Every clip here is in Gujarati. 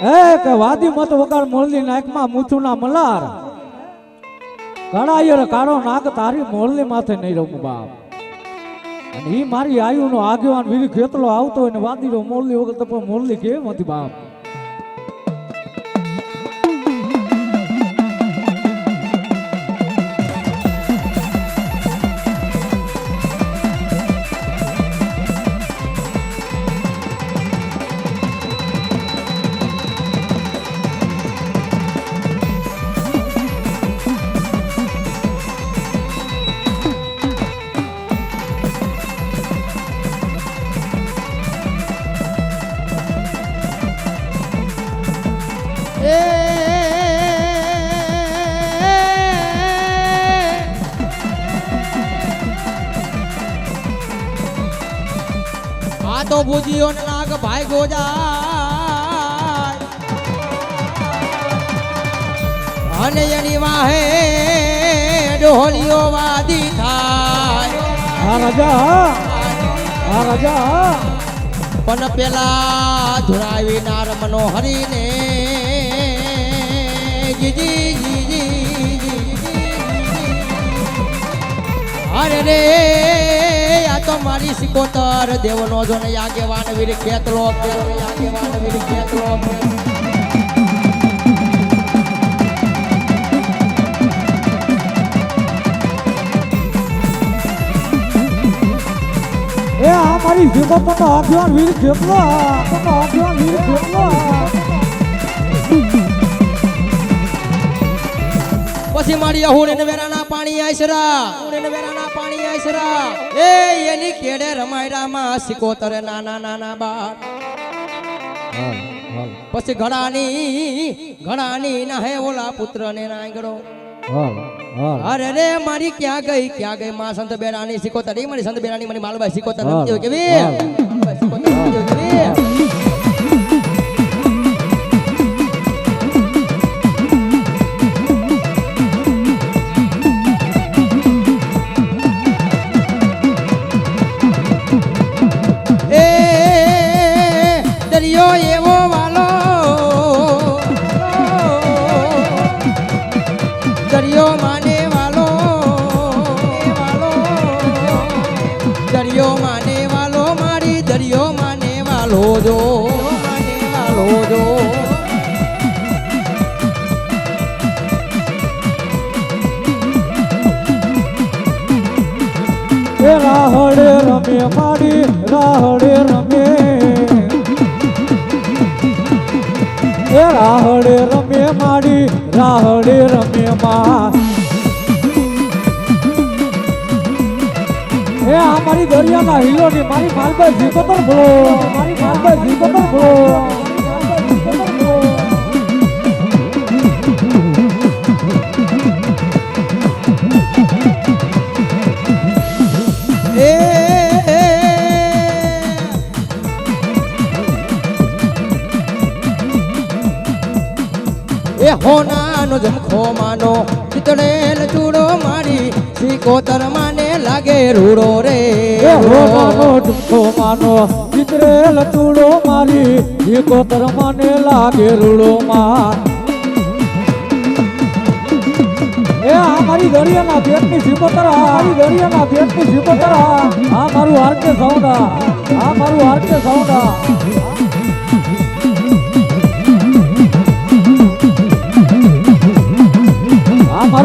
એ કે વાદી મત વગાડ મોરલી નાકમાં મૂછુના મલાર. કણાયર કાળો નાગ તારી મોરલી માથે નહીં રમું બાપ. અને એ મારી આયુનો આગેવાન વીરી ખેતલો આવતો હોય ને વાદીરો મોરલી વગર તો મોરલી કેમ હતી બાપ. આ તો ભુજીઓ ને નાગ ભાઈ ગોજાય અને એની વાહે ડોહલીઓ વાદી થાય આ રાજા આ રાજા પણ પેલા ધુરાવી નાર મનોહરી ને જીજી જીજી જીજી. અરે રે આ તો મારી સિકોતર, દેવનો જો ને આગેવાન વીર ખેતલો આગેવાન વીર ખેતલો એ આ મારી જીવતનો આગેવાન વીર ખેતલો, આ આગેવાન વીર ખેતલો. પછી મારી અહુણ ને વેરાના પાણી આઈસરા અહુણ ને વેરાના પાણી આઈસરા એ એની કેડે રમાયરામાં સિકોતર નાના નાના બાર. પછી ઘડાની ઘડાની ના હે ઓલા પુત્ર ને નાંગડો અરે રે મારી ક્યાં ગઈ ક્યાં ગઈ? માં સંત બેરાની સિકોતર ઈ મારી સંત બેરાની મારી માલભાઈ સિકોતર હા. કેવી? સિકોતર કેવી? માં એ આ મારી દરિયાના હિલોની મારી માલબાઈ પણ ભૂલો મારી માલબાઈ પણ ભળો સિકોતર માને લાગે રૂડો રે. એ હોનાનો માનો, ચિત્રેલ ચૂડો મારી જીકોતર મને લાગે રૂડો માં એ આ મારી દરિયાના ભેટની જીકોતર આ મારી દરિયાના ભેટની જીકોતર આ મારું આરકે સાઉન્ડા આ મારું આરકે સાઉન્ડા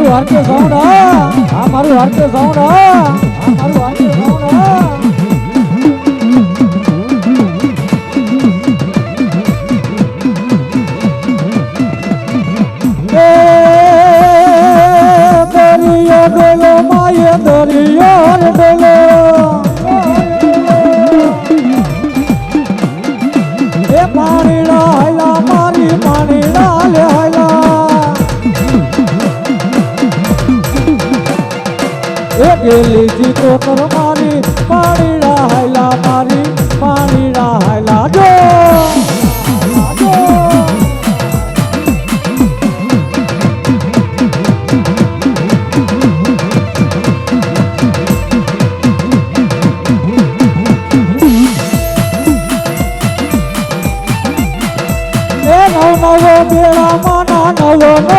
મારું આરકે સાઉન્ડા આ મારું આરકે સાઉન્ડા આ મારું આરકે સાઉન્ડા એ દરિયો ગયો માય દરિયો ગેલી જીતો કર મારી પાણીડા હાયલા મારી પાણીડા હાયલા. જો! નવ નવો નવ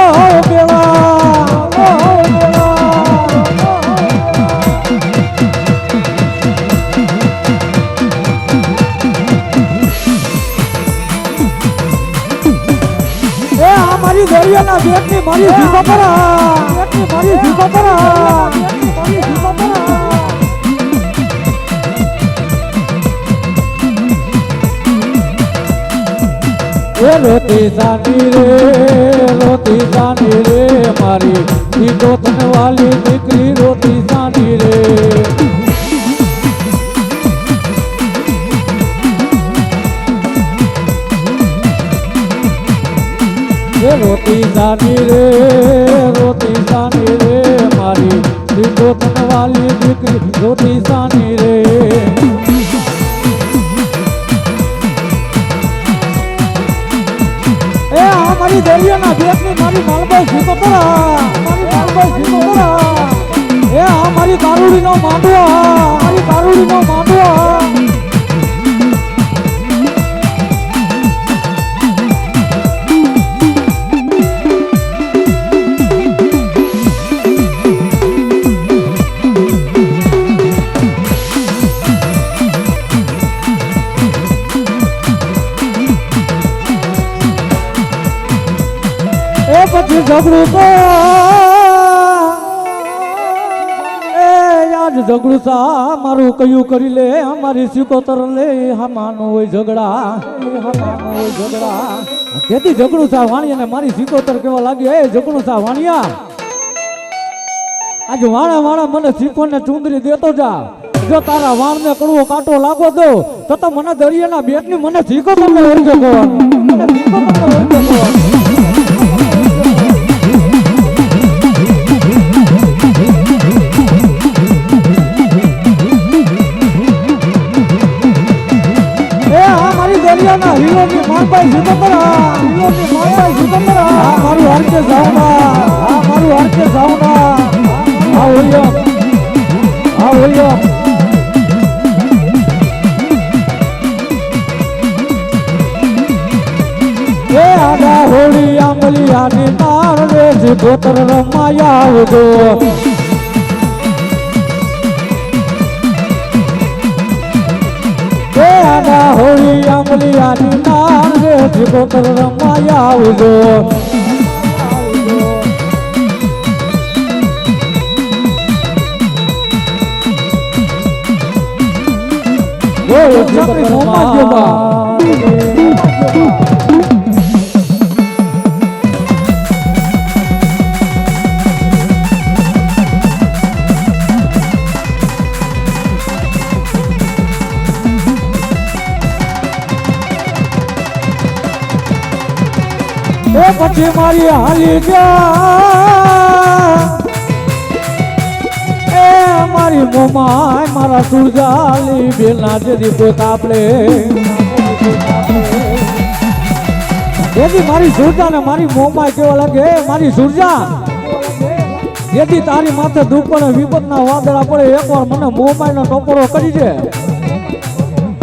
મારી દરિયાના બેટની મારી જીભો પર બેટની મારી જીભો પર મારી જીભો સાની રે, રોતી સાની રે, મારી દીકરો વાલી દીકરી એ રોતી જાની રે રોતી જાની રે મારી. દીકરો વાલી દીકરી રોતી સાની રે. એ આ મારી દરિયાના બેટની મારી માલબાઈ શીતોતરા મારી માલબાઈ શીતોતરા એ આ મારી કારુડીનો માંડવા, મારી કારુડીનો માંડવો. ઝઘડું તો એ સા, મારું કયું કરી લે, અમારી સિકોતર લે, હામાનું હોય ઝઘડા હામાનું હોય ઝઘડા. તેથી ઝઘડું સા વાણિયા ને મારી સિકોતર કેવા લાગી? એ ઝઘડું સા વાણિયા. આજે વાણા વાણા મને શીખો ને ચુંદરી દેતો જા. જો તારા વાણ ને કડવો કાંટો લાગો દો તો મને દરિયાના બેટની મને સિકોતર ને ઓળખે હરકે સાવના આ ઓયો આ એ આડા હોળી આંબલી આની તાર રે સિકોતર રમાયા આવજો આડા હોળી આંબલી આની તાર રે રમાયા આવજો. પછી મારી હાલી ગયા. મારી મોમાય, મારા સુરજાલી બેના જેદી પોતાપલે જેથી મારી સુરજા ને મારી મોમાય કેવા લાગે? મારી સુરજા, જેથી તારી માથે દુઃખ પડે વિપતના વાદળા પડે. એકવાર મને મોમાય નો ટોપરો કરી દે.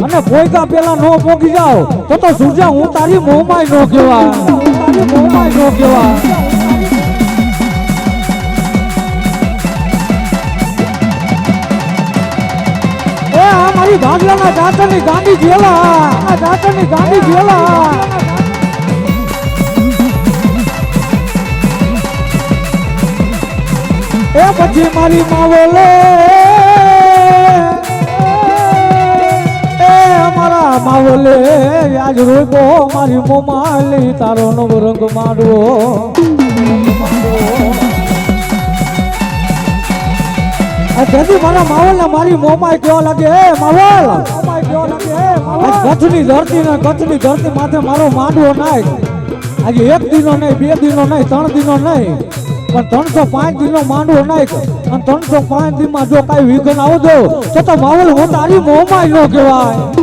અને પોઈકા પેલા નો પોગી જાવ તો તો સુરજા, હું તારી મોમાય નો કેવા તારી મોમાય નો કેવા મારી ભાગલાના ચાચરની ગાંડી જેલા આ ચાચરની ગાંધી જેલા એ પછી મારી માવોલે એ અમારા માવલે આજ રોગો મારી મોમાલી તારો નવ રંગ માંડવો. તેથી મારા માવલ ને મારી મોમાય કેવા લાગે, હે માહોલ માવલ! કચ્છની ધરતી ને કચ્છની ધરતી માથે મારો માંડવો નાખ આજે એક દિનો નહીં, બે દિનો નહીં, ત્રણ દિનો નહીં. પણ ત્રણસો પાંચ દિનો માંડવો નાખ અને ત્રણસો પાંચ દિનમાં જો કાંઈ વિઘન આવજો, તો તો માવલ હું તારી મોમાય ન કહેવાય.